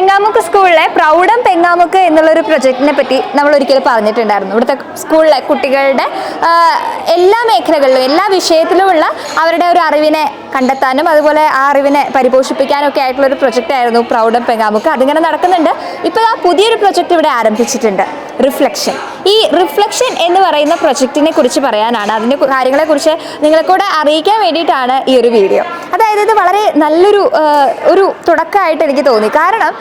പെങ്ങാമുക്ക് സ്കൂളിലെ പ്രൗഢം പെങ്ങാമുക്ക് എന്നുള്ള ഒരു പ്രൊജക്റ്റിനെ പറ്റി നമ്മൾ ഒരിക്കലും പറഞ്ഞിട്ടുണ്ടായിരുന്നു. ഇവിടുത്തെ സ്കൂളിലെ കുട്ടികളുടെ എല്ലാ മേഖലകളിലും എല്ലാ വിഷയത്തിലുമുള്ള അവരുടെ ഒരു അറിവിനെ കണ്ടെത്താനും അതുപോലെ ആ അറിവിനെ പരിപോഷിപ്പിക്കാനും ഒക്കെ ആയിട്ടുള്ള ഒരു പ്രൊജക്റ്റ് ആയിരുന്നു പ്രൗഡ് പെങ്ങാമുക്ക് അതിങ്ങനെ നടക്കുന്നുണ്ട്. ഇപ്പോൾ ആ പുതിയൊരു പ്രൊജക്റ്റ് ഇവിടെ ആരംഭിച്ചിട്ടുണ്ട്. റിഫ്ലക്ഷൻ ഈ റിഫ്ലക്ഷൻ എന്ന് പറയുന്ന പ്രൊജക്റ്റിനെ കുറിച്ച് പറയാനാണ്. അതിന്റെ കാര്യങ്ങളെക്കുറിച്ച് നിങ്ങളെ കൂടെ അറിയിക്കാൻ വേണ്ടിയിട്ടാണ് ഈ ഒരു വീഡിയോ അതായത് ഇത് വളരെ നല്ലൊരു ഒരു തുടക്കമായിട്ട് എനിക്ക് തോന്നി. കാരണം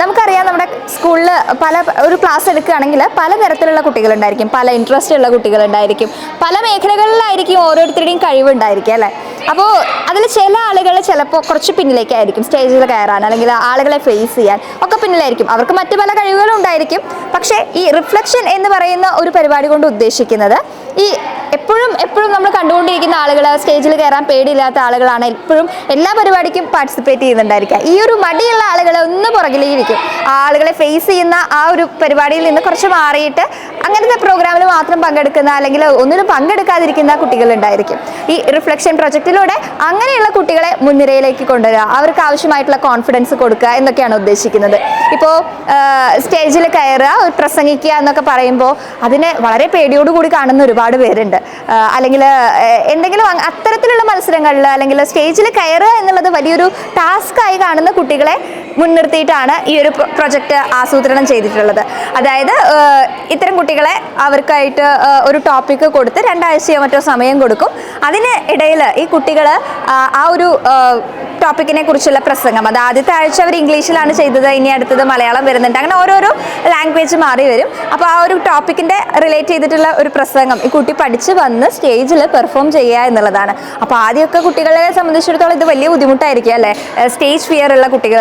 നമുക്കറിയാം നമ്മുടെ സ്കൂളിൽ പല ഒരു ക്ലാസ് എടുക്കുകയാണെങ്കിൽ പല തരത്തിലുള്ള കുട്ടികളുണ്ടായിരിക്കും. പല ഇൻട്രസ്റ്റ് ഉള്ള കുട്ടികളുണ്ടായിരിക്കും. പല മേഖലകളിലായിരിക്കും ഓരോരുത്തരുടെയും കഴിവുണ്ടായിരിക്കും അല്ലേ? അപ്പോൾ അതിൽ ചില ആളുകൾ ചിലപ്പോൾ കുറച്ച് പിന്നിലേക്കായിരിക്കും. സ്റ്റേജിൽ കയറാൻ അല്ലെങ്കിൽ ആളുകളെ ഫേസ് ചെയ്യാൻ ഒക്കെ പിന്നിലായിരിക്കും. അവർക്ക് മറ്റു പല കഴിവുകളും ഉണ്ടായിരിക്കും. പക്ഷേ ഈ റിഫ്ലക്ഷൻ എന്ന് പറയുന്ന ഒരു പരിപാടി കൊണ്ട് ഉദ്ദേശിക്കുന്നത് ഈ എപ്പോഴും എപ്പോഴും നമ്മൾ കണ്ടുകൊണ്ടിരിക്കുന്ന ആളുകൾ സ്റ്റേജിൽ കയറാൻ പേടിയില്ലാത്ത ആളുകളാണ്. എപ്പോഴും എല്ലാ പരിപാടിക്കും പാർട്ടിസിപ്പേറ്റ് ചെയ്യുന്നുണ്ടായിരിക്കുക ഈ ഒരു മടിയുള്ള ആളുകളെ ഒന്ന് പുറകിലേക്കിരിക്കും ആളുകളെ ഫേസ് ചെയ്യുന്ന ആ ഒരു പരിപാടിയിൽ നിന്ന് കുറച്ച് മാറിയിട്ട് അങ്ങനത്തെ പ്രോഗ്രാമിൽ മാത്രം പങ്കെടുക്കുന്ന അല്ലെങ്കിൽ ഒന്നിനും പങ്കെടുക്കാതിരിക്കുന്ന കുട്ടികളുണ്ടായിരിക്കും. ഈ റിഫ്ലക്ഷൻ പ്രൊജക്റ്റിലൂടെ അങ്ങനെയുള്ള കുട്ടികളെ മുൻനിരയിലേക്ക് കൊണ്ടുവരിക അവർക്ക് ആവശ്യമായിട്ടുള്ള കോൺഫിഡൻസ് കൊടുക്കുക എന്നൊക്കെയാണ് ഉദ്ദേശിക്കുന്നത്. ഇപ്പോൾ സ്റ്റേജിൽ കയറുക ഒരു പ്രസംഗിക്കുക എന്നൊക്കെ പറയുമ്പോൾ അതിനെ വളരെ പേടിയോടുകൂടി കാണുന്ന ഒരുപാട് പേരുണ്ട്. അല്ലെങ്കിൽ എന്തെങ്കിലും അത്തരത്തിലുള്ള മത്സരങ്ങളിൽ അല്ലെങ്കിൽ സ്റ്റേജിൽ കയറുക എന്നുള്ളത് വലിയൊരു ടാസ്ക്കായി കാണുന്ന കുട്ടികളെ മുൻനിർത്തിയിട്ടാണ് ഈ ഒരു പ്രൊജക്റ്റ് ആസൂത്രണം ചെയ്തിട്ടുള്ളത്. അതായത് ഇത്തരം കുട്ടികളെ അവർക്കായിട്ട് ഒരു ടോപ്പിക്ക് കൊടുത്ത് രണ്ടാഴ്ചയോ മറ്റോ സമയം കൊടുക്കും. അതിന് ഇടയിൽ ഈ കുട്ടികൾ ആ ഒരു ടോപ്പിക്കിനെ കുറിച്ചുള്ള പ്രസംഗം. അത് ആദ്യത്തെ ആഴ്ച അവർ ഇംഗ്ലീഷിലാണ് ചെയ്തത് ഇനി അടുത്തത് മലയാളം വരുന്നുണ്ട്. അങ്ങനെ ഓരോരോ ലാംഗ്വേജ് മാറി വരും. അപ്പോൾ ആ ഒരു ടോപ്പിക്കിന്റെ റിലേറ്റ് ചെയ്തിട്ടുള്ള ഒരു പ്രസംഗം ഈ കുട്ടി പഠിച്ച് വന്ന് സ്റ്റേജിൽ പെർഫോം ചെയ്യുക എന്നുള്ളതാണ്. അപ്പോൾ ആദ്യമൊക്കെ കുട്ടികളെ സംബന്ധിച്ചിടത്തോളം ഇത് വലിയ ബുദ്ധിമുട്ടായിരിക്കും അല്ലേ? സ്റ്റേജ് ഫിയർ ഉള്ള കുട്ടികൾ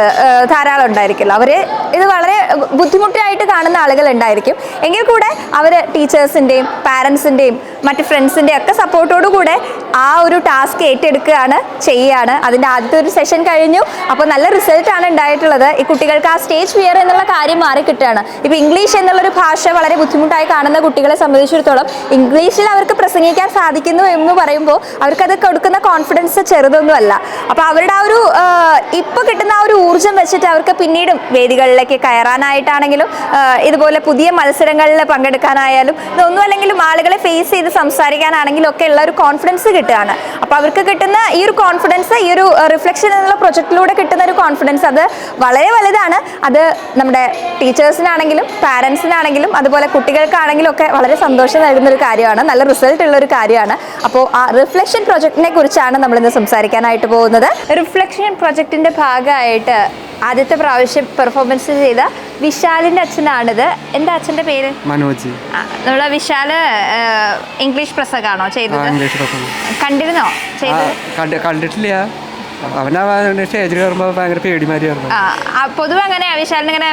ധാരാളം ഉണ്ടായിരിക്കില്ല അവർ ഇത് വളരെ ബുദ്ധിമുട്ടായിട്ട് കാണുന്ന ആളുകൾ ഉണ്ടായിരിക്കും. എങ്കിൽ കൂടെ അവർ ടീച്ചേഴ്സിന്റെയും പാരൻസിന്റെയും മറ്റ് ഫ്രണ്ട്സിന്റെയും ഒക്കെ സപ്പോർട്ടോടു കൂടെ ആ ഒരു ടാസ്ക് ഏറ്റെടുക്കുകയാണ് ചെയ്യുകയാണ് അതിന്റെ ആദ്യത്തെ ഒരു സെഷൻ കഴിഞ്ഞു. അപ്പോൾ നല്ല റിസൾട്ടാണ് ഉണ്ടായിട്ടുള്ളത്. ഈ കുട്ടികൾക്ക് ആ സ്റ്റേജ് ഫിയർ എന്നുള്ള കാര്യം മാറി കിട്ടുകയാണ്. ഇപ്പോൾ ഇംഗ്ലീഷ് എന്നുള്ളൊരു ഭാഷ വളരെ ബുദ്ധിമുട്ടായി കാണുന്ന കുട്ടികളെ സംബന്ധിച്ചിടത്തോളം ഇംഗ്ലീഷിൽ അവർക്ക് പ്രസംഗിക്കാൻ സാധിക്കുന്നു എന്ന് പറയുമ്പോൾ അവർക്കത് കൊടുക്കുന്ന കോൺഫിഡൻസ് ചെറുതൊന്നുമല്ല. അപ്പോൾ അവരുടെ ആ ഒരു ഇപ്പോൾ കിട്ടുന്ന ആ ഒരു ഊർജം വെച്ചിട്ട് അവർക്ക് പിന്നീടും വേദികളിലേക്ക് കയറാനായിട്ടാണെങ്കിലും ഇതുപോലെ പുതിയ മത്സരങ്ങളിൽ പങ്കെടുക്കാനായാലും ഇതൊന്നും അല്ലെങ്കിലും ആളുകളെ ഫേസ് ചെയ്ത് സംസാരിക്കാനാണെങ്കിലും ഒക്കെ ഉള്ള ഒരു കോൺഫിഡൻസ് കിട്ടുകയാണ്. അപ്പോൾ അവർക്ക് കിട്ടുന്ന ഈ ഒരു കോൺഫിഡൻസ് ഈ ഒരു റിഫ്ലക്ഷൻ എന്നുള്ള പ്രൊജക്റ്റിലൂടെ കിട്ടുന്ന ഒരു കോൺഫിഡൻസ് അത് വളരെ വലുതാണ്. അത് നമ്മുടെ ടീച്ചേഴ്സിനാണെങ്കിലും പാരൻസിനാണെങ്കിലും അതുപോലെ കുട്ടികൾക്കാണെങ്കിലും ഒക്കെ വളരെ സന്തോഷം നൽകുന്ന ഒരു കാര്യമാണ്. നല്ല റിസൾട്ട് ഉള്ള ഒരു കാര്യമാണ്. അപ്പോൾ ആ റിഫ്ലക്ഷൻ പ്രൊജക്റ്റിനെ കുറിച്ചാണ് നമ്മൾ ഇന്ന് സംസാരിക്കാനായിട്ട് പോകുന്നത്. റിഫ്ലക്ഷൻ പ്രൊജക്റ്റിന്റെ ഭാഗമായിട്ട് ആദ്യത്തെ പ്രാവശ്യം പെർഫോമൻസ് ചെയ്ത വിശാലിന്റെ അച്ഛനാണിത്. എന്താ അച്ഛന്റെ പേര്? മനോജ്. നമ്മളെ വിശാൽ ഇംഗ്ലീഷ് പ്രസംഗാണോ ചെയ്തത്? കണ്ടിരുന്നോ? ചെയ്തത്? കണ്ടിട്ടില്ല. അവനാ സ്റ്റേജിൽ കയറുമ്പോൾ ഭയങ്കര പേടിമാരിയായിരുന്നു ആ, ആ, പൊതുവെ അങ്ങനെ വിശാലിന് ഇങ്ങനെ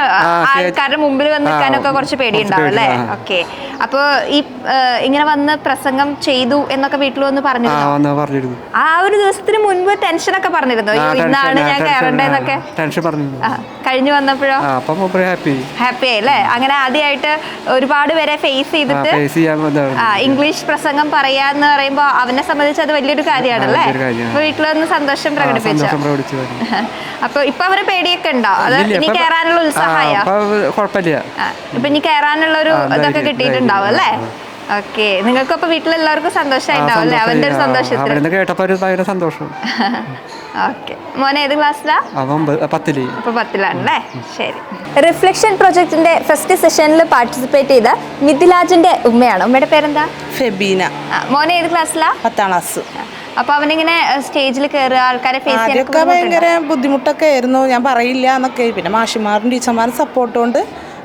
ആൾക്കാരുടെ മുമ്പിൽ വന്ന് നിൽക്കാനൊക്കെ കുറച്ച് പേടി ഉണ്ടാവും അല്ലേ? ഓക്കെ. അപ്പൊ ഈ ഇങ്ങനെ വന്ന് പ്രസംഗം ചെയ്തു എന്നൊക്കെ വീട്ടിൽ വന്ന് പറഞ്ഞിരുന്നു? ആ ഒരു ദിവസത്തിന് മുൻപ് ടെൻഷനൊക്കെ പറഞ്ഞിരുന്നു? ഇന്നാണ് ഞാൻ കയറേണ്ടതെന്നൊക്കെ ടെൻഷൻ പറഞ്ഞു കഴിഞ്ഞു വന്നപ്പോഴോ? ഹാപ്പി ഹാപ്പി ആയില്ലേ അങ്ങനെ ആദ്യമായിട്ട് ഒരുപാട് പേരെ ഫേസ് ചെയ്തിട്ട്. ഇംഗ്ലീഷ് പ്രസംഗം പറയാന്ന് പറയുമ്പോ അവനെ സംബന്ധിച്ച് അത് വലിയൊരു കാര്യമാണല്ലേ വീട്ടിൽ വന്ന് സന്തോഷം ആ, പ്രകടിച്ചു അപ്പൊ ഇപ്പൊ അവർ പേടിയൊക്കെ ഉണ്ടോ? അത് ഇനി കയറാനുള്ള ഉത്സാഹമായ? ഇപ്പൊ ഇനി കയറാനുള്ള ഒരു ഇതൊക്കെ കിട്ടിയിട്ടുണ്ടാവും അല്ലേ? ഓക്കെ. നിങ്ങൾക്ക് അപ്പൊ വീട്ടിലെല്ലാവർക്കും സന്തോഷമായിട്ടുണ്ടാവും അല്ലേ? അവന്റെ ഒരു സന്തോഷത്തിൽ കേട്ടപ്പോ ഭയങ്കര സന്തോഷം. ഓക്കെ. മോനെ ഏത് ക്ലാസ്സിലാ? പത്തിൽ. ഇപ്പൊ പത്തിലാണല്ലേ ശരി. റിഫ്ലക്ഷൻ പ്രൊജക്ടിന്റെ ഫസ്റ്റ് സെഷനിൽ പാർട്ടിസിപ്പേറ്റ് ചെയ്ത മിഥിലാജിന്റെ ഉമ്മയാണ്. ഉമ്മയുടെ പേരെന്താ? ഫെബീന. മോനെ ഏത് ക്ലാസ്സിലാ? പത്താം ക്ലാസ്. അപ്പൊ അവനിങ്ങനെ സ്റ്റേജിൽ കയറുക ആൾക്കാരെ ഫേസ് ആദ്യമൊക്കെ ഭയങ്കര ബുദ്ധിമുട്ടൊക്കെ ആയിരുന്നു. ഞാൻ പറയില്ല എന്നൊക്കെ. പിന്നെ മാഷിമാരും ടീച്ചർമാരും സപ്പോർട്ട് കൊണ്ട്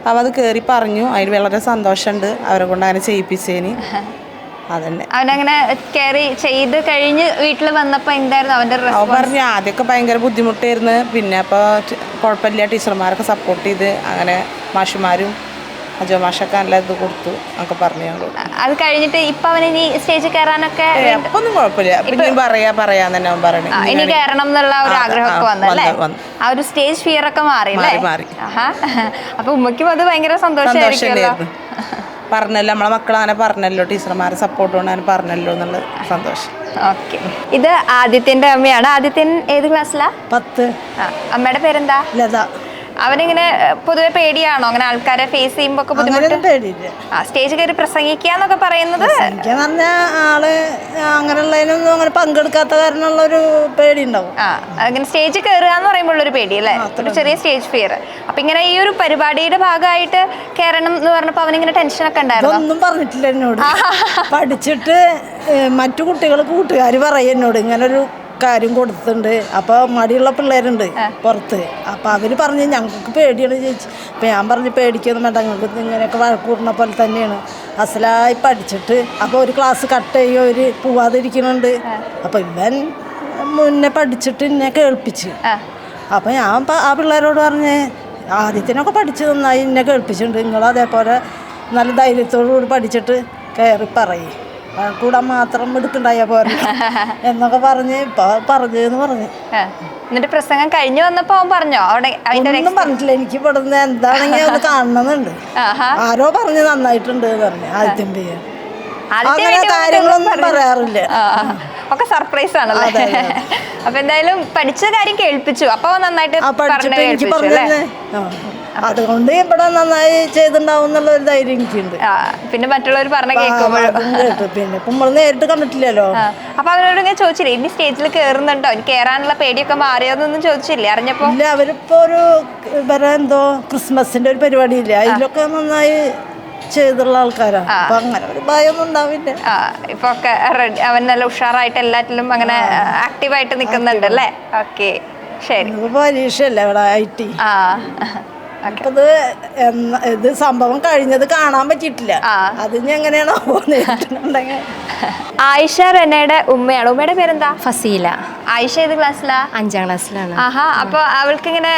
അവ അത് കയറി പറഞ്ഞു. അതിന് വളരെ സന്തോഷമുണ്ട്. അവരെ കൊണ്ട് അങ്ങനെ ചെയ്യിപ്പിച്ചേന്. അതന്നെ. അവനങ്ങനെ കയറി ചെയ്ത് കഴിഞ്ഞ് വീട്ടിൽ വന്നപ്പോ എന്തായിരുന്നു അവന്റെ അവൻ പറഞ്ഞു ആദ്യമൊക്കെ ഭയങ്കര ബുദ്ധിമുട്ടായിരുന്നു. പിന്നെ അപ്പോൾ കുഴപ്പമില്ല. ടീച്ചർമാരൊക്കെ സപ്പോർട്ട് ചെയ്ത്. അങ്ങനെ മാഷിമാരും അജോ മാഷൊക്കെ നല്ല ഇത് കൊടുത്തു ഒക്കെ പറഞ്ഞു ഞങ്ങളോട് അത് കഴിഞ്ഞിട്ട് ഇപ്പൊ അവന് ഇനി സ്റ്റേജിൽ കയറാനൊക്കെ അപ്പൊ ഒന്നും കുഴപ്പമില്ല. പിന്നെ പറയാ പറയാന്ന് തന്നെ അവൻ പറയണേ. ഇനി കയറണം എന്നുള്ള ഒരു ആഗ്രഹം ആഗ്രഹമൊക്കെ വന്നല്ലേ വന്നു, വന്നു. ആ ഒരു സ്റ്റേജ് ഫിയർ ഒക്കെ മാറി മാറി. അപ്പൊ ഉമ്മയ്ക്കും അത് ഭയങ്കര സന്തോഷമായിരിക്കുമല്ലോ പറഞ്ഞല്ലോ നമ്മളെ മക്കൾ അങ്ങനെ പറഞ്ഞല്ലോ ടീച്ചർമാരെ സപ്പോർട്ട് കൊണ്ട് അങ്ങനെ പറഞ്ഞല്ലോ എന്നുള്ള സന്തോഷം. ഓക്കെ. ഇത് ആദിത്യന്റെ അമ്മയാണ്. ആദിത്യൻ ഏത് ക്ലാസ്സിലാ പത്ത്. അമ്മയുടെ പേരെന്താ? ലത. അവനിങ്ങനെ പൊതുവെ പേടിയാണോ? അങ്ങനെ ആൾക്കാരെ ഫേസ് ചെയ്യുമ്പോ ഒക്കെ ബുദ്ധിമുട്ട്? പേടിയില്ല. ആ സ്റ്റേജ് കയറി പ്രസംഗിക്കുക എന്നൊക്കെ പറയുന്നത് ആൾ അങ്ങനെയുള്ളതിനൊന്നും അങ്ങനെ പങ്കെടുക്കാത്ത കാരണമുള്ള ഒരു പേടി ഉണ്ടാവും. ആ അങ്ങനെ സ്റ്റേജ് കയറുക എന്ന് പറയുമ്പോൾ ഒരു പേടി അല്ലേ? ഒരു ചെറിയ സ്റ്റേജ് ഫിയർ അപ്പൊ ഇങ്ങനെ ഈ ഒരു പരിപാടിയുടെ ഭാഗമായിട്ട് കയറണം എന്ന് പറഞ്ഞപ്പോ അവനിങ്ങനെ ടെൻഷൻ ഒക്കെ ഉണ്ടായിരുന്നു? ഒന്നും പറഞ്ഞിട്ടില്ല എന്നോട്. പഠിച്ചിട്ട് മറ്റു കുട്ടികൾ കൂട്ടുകാർ പറയും എന്നോട്. ഇങ്ങനെ ഒരു കാര്യം കൊടുത്തിട്ടുണ്ട്. അപ്പോൾ മടിയുള്ള പിള്ളേരുണ്ട് പുറത്ത്. അപ്പോൾ അവർ പറഞ്ഞു ഞങ്ങൾക്ക് പേടിയാണ് ചേച്ചി. അപ്പം ഞാൻ പറഞ്ഞു പേടിക്കൊന്നും വേണ്ട ഞങ്ങൾക്ക് ഇങ്ങനെയൊക്കെ വഴക്കൂടുന്ന പോലെ തന്നെയാണ്. അസലായി പഠിച്ചിട്ട് അപ്പോൾ ഒരു ക്ലാസ് കട്ട് ചെയ്യുക ഒരു പോവാതിരിക്കുന്നുണ്ട്. അപ്പോൾ ഇവൻ മുന്നേ പഠിച്ചിട്ട് എന്നെ കേൾപ്പിച്ച്. അപ്പോൾ ഞാൻ ആ പിള്ളേരോട് പറഞ്ഞ് ആദ്യത്തിനൊക്കെ പഠിച്ച് നന്നായി എന്നെ കേൾപ്പിച്ചിട്ടുണ്ട്. നിങ്ങൾ അതേപോലെ നല്ല ധൈര്യത്തോടു കൂടി പഠിച്ചിട്ട് കയറി പറയും. കൂടാൻ മാത്രം എടുക്കണ്ടായ പോലെ എന്നൊക്കെ പറഞ്ഞ് ഇപ്പൊ പറഞ്ഞെന്ന് പറഞ്ഞു. എന്നിട്ട് പ്രസംഗം കഴിഞ്ഞു വന്നപ്പോ അവൻ പറഞ്ഞോ? അവിടെ ഒന്നും പറഞ്ഞിട്ടില്ല. എനിക്ക് ഇവിടുന്ന് എന്താണെങ്കിൽ ഒന്ന് കാണണമെന്നുണ്ട്. ആരോ പറഞ്ഞ് നന്നായിട്ടുണ്ട് പറഞ്ഞു ആദ്യം പേര് ആദ്യത്തെ അങ്ങനെ കാര്യങ്ങളൊന്നും പറയാറില്ല. ഒക്കെ സർപ്രൈസ് ആണല്ലേ. അപ്പൊ എന്തായാലും പഠിച്ച കാര്യം കേൾപ്പിച്ചു. അപ്പൊ നന്നായിട്ട് പറഞ്ഞു കേൾപ്പിച്ചു അല്ലേ. അതുകൊണ്ട് ഇവിടെ നന്നായി ചെയ്തിണ്ടാവും എന്നുള്ള ഒരു ധൈര്യം എനിക്കുണ്ട്. പിന്നെ മറ്റുള്ളവർ പറഞ്ഞ കേട്ടു. പിന്നെ നമ്മൾ നേരിട്ട് കണ്ടിട്ടില്ലല്ലോ. അപ്പൊ അവരോട് ഞാൻ ചോദിച്ചില്ലേ ഇനി സ്റ്റേജിൽ കയറുന്നുണ്ടോ കയറാനുള്ള പേടിയൊക്കെ മാറിയോന്നൊന്നും ചോദിച്ചില്ലേ? അറിഞ്ഞപ്പോ? ഇല്ല അവരിപ്പോ ഒരു ഇവരെ എന്തോ ക്രിസ്മസിന്റെ ഒരു പരിപാടി ഇല്ല അതിലൊക്കെ നന്നായി ചെയ്തുള്ള ആൾക്കാരാണ്. അപ്പൊ അങ്ങനെ ഒരു ഭയമൊന്നും ഉണ്ടാവില്ല. ആ ഇപ്പൊ ഒക്കെ അവൻ നല്ല ഉഷാറായിട്ട് എല്ലാറ്റിലും അങ്ങനെ ആക്റ്റീവായിട്ട് നിൽക്കുന്നുണ്ട് അല്ലേ? ഓക്കെ ശരി. പരീക്ഷയല്ലേ ഇവിടെ ഐ ടി? ആ. അപ്പൊ ഇത് സംഭവം കഴിഞ്ഞത് കാണാൻ പറ്റിയിട്ടില്ല. അത് ഞാൻ എങ്ങനെയാണോ പോകുന്നത് ആയിഷ റെനയുടെ ഉമ്മയാണ്. ഉമ്മയുടെ പേരെന്താ? ഫസീല. ആയിഷ ഏത് ക്ലാസ്സിലാ? അഞ്ചാം ക്ലാസ്സിലാണ്. ആഹാ അപ്പൊ അവൾക്ക് ഇങ്ങനെ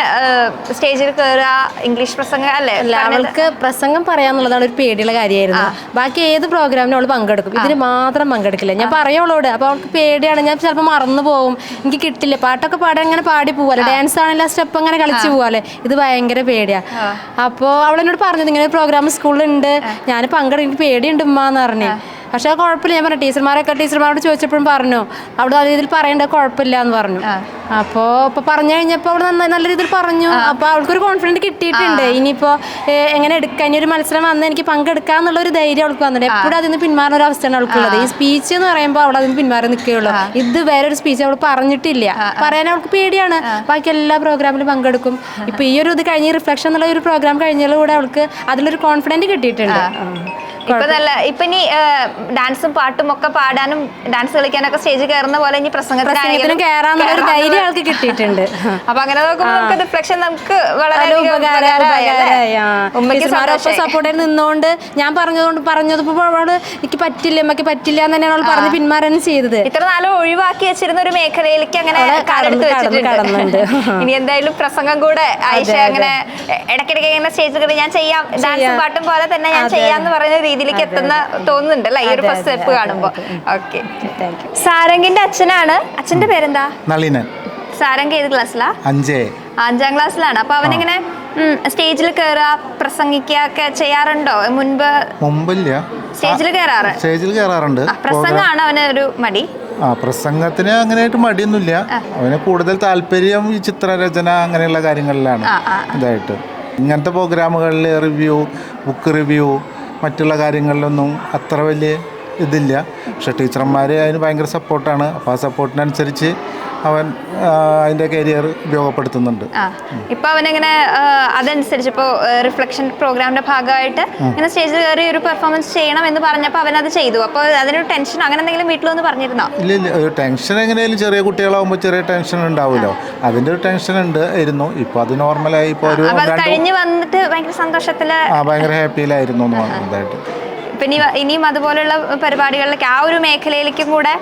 സ്റ്റേജിൽ കയറുക ഇംഗ്ലീഷ് പ്രസംഗം അല്ലേ? അവൾക്ക് പ്രസംഗം പറയാന്നുള്ളതാണ് ഒരു പേടിയുള്ള കാര്യമായിരുന്നു. ബാക്കി ഏത് പ്രോഗ്രാമിനും അവൾ പങ്കെടുക്കും. ഇതിന് മാത്രം പങ്കെടുക്കില്ല. ഞാൻ പറയുള്ളോട് അപ്പൊ അവൾക്ക് പേടിയാണ്. ഞാൻ ചിലപ്പോൾ മറന്നു പോകും. എനിക്ക് കിട്ടില്ല. പാട്ടൊക്കെ പാടാൻ അങ്ങനെ പാടി പോവാല്ലേ ഡാൻസ് ആണെങ്കിൽ ആ സ്റ്റെപ്പ് അങ്ങനെ കളിച്ചു പോവാല്ലേ ഇത് ഭയങ്കര പേടിയാ. അപ്പോൾ അവളെന്നോട് പറഞ്ഞത് ഇങ്ങനെ പ്രോഗ്രാം സ്കൂളിലുണ്ട് ഞാൻ പങ്കെടുക്കും എനിക്ക് പേടിയുണ്ട് ഉമ്മ എന്ന് പറഞ്ഞു പക്ഷെ ആ കുഴപ്പമില്ല. ഞാൻ പറഞ്ഞു ടീച്ചർമാരൊക്കെ ടീച്ചർമാരോട് ചോദിച്ചപ്പോഴും പറഞ്ഞു. അവിടെ നല്ല രീതിയിൽ പറയേണ്ട കുഴപ്പമില്ല എന്ന് പറഞ്ഞു അപ്പോൾ ഇപ്പോൾ പറഞ്ഞു കഴിഞ്ഞപ്പോൾ അവിടെ നന്നായി നല്ല രീതിയിൽ പറഞ്ഞു. അപ്പോൾ അവൾക്കൊരു കോൺഫിഡന്റ് കിട്ടിയിട്ടുണ്ട്. ഇനിയിപ്പോൾ എങ്ങനെ എടുക്കാൻ ഇനി ഒരു മത്സരം വന്ന് എനിക്ക് പങ്കെടുക്കാം എന്നുള്ള ഒരു ധൈര്യം അവൾക്ക് വന്നിട്ടുണ്ട്. എപ്പോഴും അതിന് പിന്മാറുന്ന ഒരു അവസ്ഥയാണ് അവൾക്കുള്ളത്. ഈ സ്പീച്ച് എന്ന് പറയുമ്പോൾ അവൾ അതിന് പിന്മാറി നിൽക്കുകയുള്ളൂ. ഇത് വേറെ ഒരു സ്പീച്ച് അവൾ പറഞ്ഞിട്ടില്ല. പറയാൻ അവൾക്ക് പേടിയാണ്. ബാക്കി എല്ലാ പ്രോഗ്രാമിലും പങ്കെടുക്കും. ഇപ്പൊ ഈ ഒരു ഇത് കഴിഞ്ഞ് റിഫ്ലക്ഷൻ എന്നുള്ള ഒരു പ്രോഗ്രാം കഴിഞ്ഞതിലൂടെ അവൾക്ക് അതിലൊരു കോൺഫിഡന്റ് കിട്ടിയിട്ടുണ്ട്. ഇപ്പൊ നല്ല ഇപ്പൊ ഇനി ഡാൻസും പാട്ടും ഒക്കെ പാടാനും ഡാൻസ് കളിക്കാനൊക്കെ സ്റ്റേജിൽ കയറുന്ന പോലെ ഇനി പ്രസംഗത്തിനാണെങ്കിലും പ്രസംഗത്തിനും കയറാന്നുള്ള ധൈര്യം ആൾക്ക് കിട്ടിയിട്ടുണ്ട്. അപ്പൊ അങ്ങനെ നോക്കുമ്പോൾ നമുക്ക് റിഫ്ലക്ഷൻ നമുക്ക് വളരെ. ഉമ്മയ്ക്ക് സപ്പോർട്ടായി നിന്നുകൊണ്ട് ഞാൻ പറഞ്ഞതുകൊണ്ട് അവളോട് എനിക്ക് പറ്റില്ല അമ്മയ്ക്ക് പറ്റില്ല എന്ന് തന്നെയാണ് അവൾ പറഞ്ഞ് പിന്മാറാനും ചെയ്തത്. ഇത്ര നാളും ഒഴിവാക്കി വെച്ചിരുന്ന ഒരു മേഖലയിലേക്ക് അങ്ങനെ കാലെടുത്ത് വെച്ചിട്ടുണ്ട്. ഇനി എന്തായാലും പ്രസംഗം കൂടെ ആയിഷ അങ്ങനെ ഇടയ്ക്കിടയ്ക്ക് ഇങ്ങനെ സ്റ്റേജിൽ ഞാൻ ചെയ്യാം. ഡാൻസും പാട്ടും പോലെ തന്നെ ഞാൻ ചെയ്യാന്ന് പറയുന്ന രീതിയിലേക്ക് എത്തുന്ന തോന്നുന്നുണ്ട് അല്ലേ ഈ ഒരു ഫസ്റ്റ് സ്റ്റെപ്പ് കാണുമ്പോ. ഓക്കെ സാരംഗിന്റെ അച്ഛനാണ്. അച്ഛന്റെ പേരെന്താ? നളിനൻ. സാരംഗ് ഏത് ക്ലാസ്സിലാ അഞ്ചേ. അഞ്ചാം ക്ലാസ്സിലാണ് അപ്പൊ അവനിങ്ങനെ സ്റ്റേജിൽ കയറുക പ്രസംഗിക്കുക ഒക്കെ ചെയ്യാറുണ്ടോ? മുൻപ് മുമ്പില്ല. സ്റ്റേജിൽ കയറാറ് സ്റ്റേജിൽ കയറാറുണ്ട് പ്രസംഗമാണ് അവന് ഒരു മടി. ആ പ്രസംഗത്തിന് അങ്ങനെയായിട്ട് മടിയൊന്നുമില്ല. അവന് കൂടുതൽ താല്പര്യം ഈ ചിത്രരചന അങ്ങനെയുള്ള കാര്യങ്ങളിലാണ് ഇതായിട്ട്. ഇങ്ങനത്തെ പ്രോഗ്രാമുകളിൽ റിവ്യൂ ബുക്ക് റിവ്യൂ മറ്റുള്ള കാര്യങ്ങളിലൊന്നും അത്ര വലിയ ഇതില്ല. പക്ഷെ ടീച്ചർമാർ അതിന് ഭയങ്കര സപ്പോർട്ടാണ്. അപ്പോൾ ആ സപ്പോർട്ടിനനുസരിച്ച് അവൻ അതിന്റെ അതിന്റെ കരിയർ ഉപയോഗപ്പെടുത്തുന്നുണ്ട് ഇപ്പോൾ ഇപ്പൊ എങ്ങനെ അതനുസരിച്ച് ഇപ്പോൾ റിഫ്ലക്ഷൻ പ്രോഗ്രാമിന്റെ ഭാഗമായിട്ട് ഇങ്ങനെ സ്റ്റേജിൽ കയറി ഒരു പെർഫോമൻസ് ചെയ്യണം എന്ന് പറഞ്ഞപ്പോൾ അവൻ അത് ചെയ്തു. അപ്പോൾ അതിനൊരു ടെൻഷൻ അങ്ങനെ എന്തെങ്കിലും വീട്ടിലൊന്ന് പറഞ്ഞിരുന്നോ? ഇല്ല ഇല്ല. ഒരു ടെൻഷൻ എങ്ങനെയാലും ചെറിയ കുട്ടികളാകുമ്പോൾ ചെറിയ ടെൻഷൻ ഉണ്ടാവുമല്ലോ. അതിന്റെ ഒരു ടെൻഷൻ ഉണ്ട് ആയിരുന്നു. ഇപ്പോൾ അത് നോർമലായി ഇപ്പോൾ ഒരു കഴിഞ്ഞ് വന്നിട്ട് ഭയങ്കര സന്തോഷത്തിൽ ആ ഭയങ്കര ഹാപ്പിയിലായിരുന്നു എന്ന് പറഞ്ഞതായിട്ട്. ഇപ്പൊ ഇനി ഇനിയും അതുപോലുള്ള പരിപാടികളിലേക്ക് ആ ഒരു മേഖലയിലേക്കും കൂടെ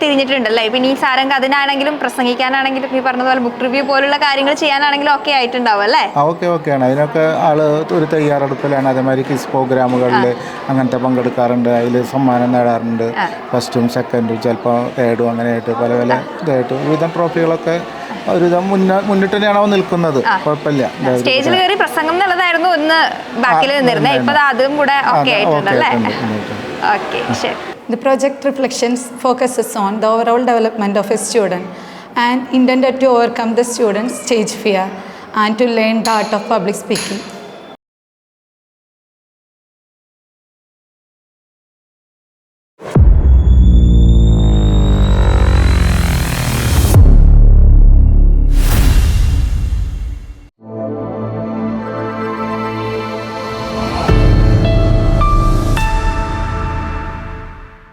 തിരിഞ്ഞിട്ടുണ്ടല്ലേ? ഇപ്പൊ ഇനി സാരംഗ് അതിനാണെങ്കിലും പ്രസംഗിക്കാനാണെങ്കിലും ഈ പറഞ്ഞതുപോലെ ബുക്ക് റിവ്യൂ പോലുള്ള കാര്യങ്ങൾ ചെയ്യാനാണെങ്കിലും ഒക്കെ ആയിട്ടുണ്ടാവും അല്ലേ? ഓക്കെ ഓക്കെ ആണ് അതിനൊക്കെ ആൾ ഒരു തയ്യാറെടുപ്പിലാണ്. അതേമാതിരി കിസ് പ്രോഗ്രാമുകളിൽ അങ്ങനത്തെ പങ്കെടുക്കാറുണ്ട്. അതിൽ സമ്മാനം നേടാറുണ്ട്. ഫസ്റ്റും സെക്കൻഡും ചിലപ്പോൾ തേർഡും അങ്ങനെയായിട്ട് പല പല ഇതായിട്ട് വിവിധ ട്രോഫികളൊക്കെ മുന്നിട്ട് തന്നെയാണ് അവൻ നിൽക്കുന്നത് കുഴപ്പമില്ല സ്റ്റേജിൽ കയറി പ്രസംഗം എന്നുള്ളതായിരുന്നു ഒന്ന് ബാക്കിൽ നിന്നിരുന്നത് ഇപ്പൊ ദാ അതും കൂടെ ഓക്കെ ആയിട്ടുണ്ട്. ഓക്കെ ശരി The project reflections focuses on the overall development of a student and intended to overcome the student's stage fear. and to learn the art of public speaking.